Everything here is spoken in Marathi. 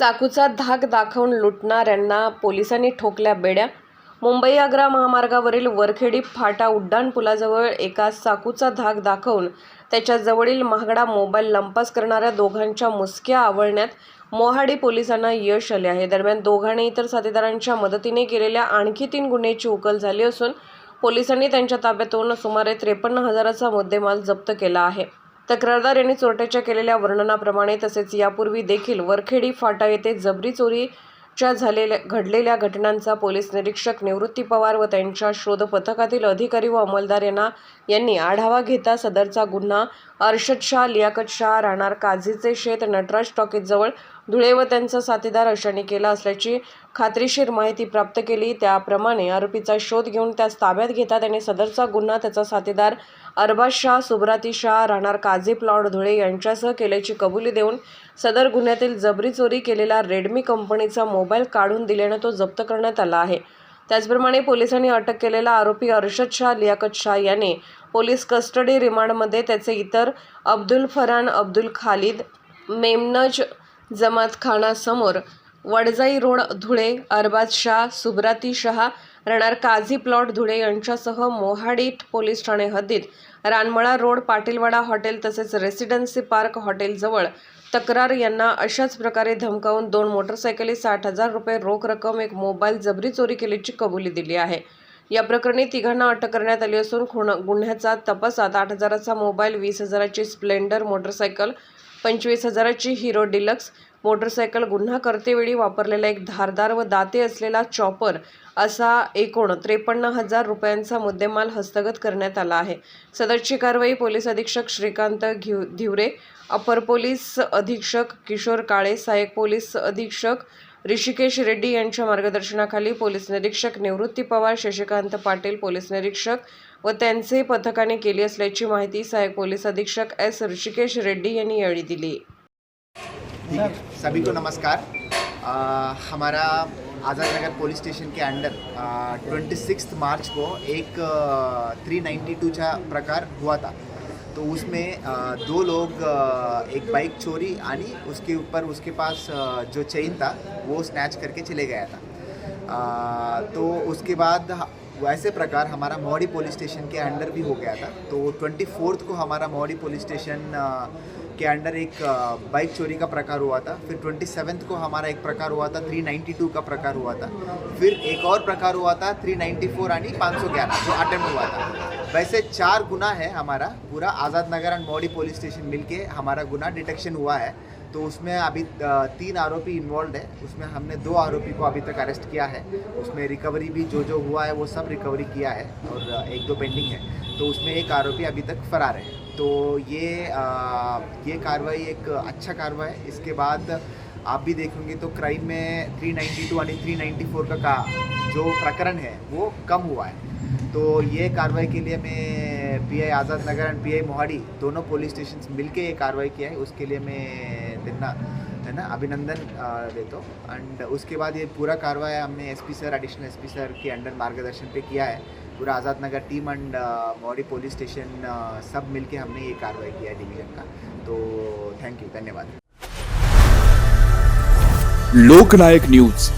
चाकूचा धाक दाखवून लुटणाऱ्यांना पोलिसांनी ठोकल्या बेड्या. मुंबई आग्रा महामार्गावरील वरखेडी फाटा उड्डाण पुलाजवळ एका चाकूचा धाक दाखवून त्याच्याजवळील महागडा मोबाईल लंपास करणाऱ्या दोघांच्या मुसक्या आवळण्यात मोहाडी पोलिसांना यश आले आहे. दरम्यान दोघांनी इतर साथीदारांच्या मदतीने केलेल्या आणखी तीन गुन्ह्याची उकल झाली असून पोलिसांनी त्यांच्या ताब्यातून सुमारे त्रेपन्न हजाराचा मुद्देमाल जप्त केला आहे. तक्रारदार यांनी चोरट्याच्या केलेल्या वर्णनाप्रमाणे तसेच यापूर्वी देखील वरखेडी फाटा येथे जबरी चोरीच्या झालेल्या घडलेल्या घटनांचा पोलीस निरीक्षक निवृत्ती पवार व त्यांच्या शोध पथकातील अधिकारी व अंमलदार यांना यांनी आढावा घेता सदरचा गुन्हा अर्षद शाह लियाकत शाह राहणार काझीचे शेत नटराज टॉकीजवळ धुळे व त्यांचा साथीदार अशाने केला असल्याची खात्रीशीर माहिती प्राप्त केली. त्याप्रमाणे आरोपीचा शोध घेऊन त्यास ताब्यात घेतात आणि सदरचा गुन्हा त्याचा साथीदार अरबाज शाह सुब्राती शाह राहणार काझी प्लॉट धुळे यांच्यासह केल्याची कबुली देऊन सदर गुन्ह्यातील जबरी चोरी केलेला रेडमी कंपनीचा मोबाईल काढून दिल्यानं तो जप्त करण्यात आला आहे. त्याचप्रमाणे पोलिसांनी अटक केलेला आरोपी अर्षद शाह लियाकत शाह याने पोलीस कस्टडी रिमांडमध्ये त्याचे इतर अब्दुल फरान अब्दुल खालिद मेमनज जमात खानासमोर वडजाई रोड धुळे अरबाज शाह सुब्राती शहा राहणार काझी प्लॉट धुळे यांच्यासह मोहाडीट पोलीस ठाणे हद्दीत. रानमळा रोड पाटीलवाडा हॉटेल तसेच रेसिडेन्सी पार्क हॉटेलजवळ तक्रार यांना अशाच प्रकारे धमकावून दोन मोटरसायकली साठ हजार रुपये रोख रक्कम एक मोबाईल जबरी चोरी केल्याची कबुली दिली आहे. या प्रकरणी तिघांना अटक करण्यात आली असून खुण गुन्ह्याचा तपासात आठ हजाराचा मोबाईल वीस हजाराची स्प्लेंडर मोटरसायकल पंचवीस हजाराची हिरो डिलक्स मोटरसायकल गुन्हा करतेवेळी वापरलेला एक धारदार व दाते असलेला चॉपर असा एकूण त्रेपन्न हजार रुपयांचा मुद्देमाल हस्तगत करण्यात आला आहे. सदरची कारवाई पोलीस अधीक्षक श्रीकांत घिव धिवरे अपर पोलीस अधीक्षक किशोर काळे सहाय्यक पोलीस अधीक्षक ऋषिकेश रेड्डी यांच्या मार्गदर्शनाखाली पोलीस निरीक्षक निवृत्ती पवार शशिकांत पाटील पोलीस निरीक्षक व त्यांचे पथकाने केली असल्याची माहिती सहाय्यक पोलीस अधीक्षक एस ऋषिकेश रेड्डी यांनी यावेळी दिली. सभी को नमस्कार। आ, हमारा आज़ाद नगर पुलिस स्टेशन के अंडर ट्वेंटी सिक्स मार्च को एक थ्री नाइन्टी टू का प्रकार हुआ था। तो उसमें आ, दो लोग आ, एक बाइक चोरी आनी उसके ऊपर उसके पास जो चेन था वो स्नैच करके चले गया था। तो उसके बाद वैसे प्रकार हमारा मोहाड़ी पुलिस स्टेशन के अंडर भी हो गया था। तो ट्वेंटी फोर्थ को हमारा मोहाड़ी पुलिस स्टेशन के अंडर एक बाइक चोरी का प्रकार हुआ था। फिर ट्वेंटी सेवन्थ को हमारा एक प्रकार हुआ था थ्री नाइन्टी टू का प्रकार हुआ था। फिर एक और प्रकार हुआ था थ्री नाइन्टी फोर आणि पाँच सौ ग्यारह जो अटेम्प्ट हुआ था। वैसे चार गुना है हमारा, पूरा Azad Nagar and Mohadi police station मिलके हमारा गुना डिटेक्शन हुआ है। तो उसमें अभी तीन आरोपी इन्वॉल्व है, उसमें हमने दो आरोपी को अभी तक अरेस्ट किया है। उसमें रिकवरी भी जो जो हुआ है, वो सब रिकवरी किया है और एक दो पेंडिंग है। तो उसमें एक आरोपी अभी तक फरार है। तो ये आ, ये कार्रवाई एक अच्छा कार्रवाई है। इसके बाद आप भी देखेंगे तो क्राइम में 392 और 394 का, का जो प्रकरण है वो कम हुआ है। तो ये कार्रवाई के लिए मैं P I Azad Nagar and P I Mohadi दोनों पुलिस स्टेशन मिलके ये कार्रवाई किया है। उसके लिए मैं देना है ना, अभिनंदन देता। हूँ एंड उसके बाद ये पूरा कार्रवाई हमने SP sir additional SP sir के अंडर मार्गदर्शन पे किया है। पूरा Azad Nagar team and Mauri police station सब सब मिलके हमने ये कार्रवाई किया है डिवीज़न का। तो थैंक यू धन्यवाद। लोकनायक न्यूज़।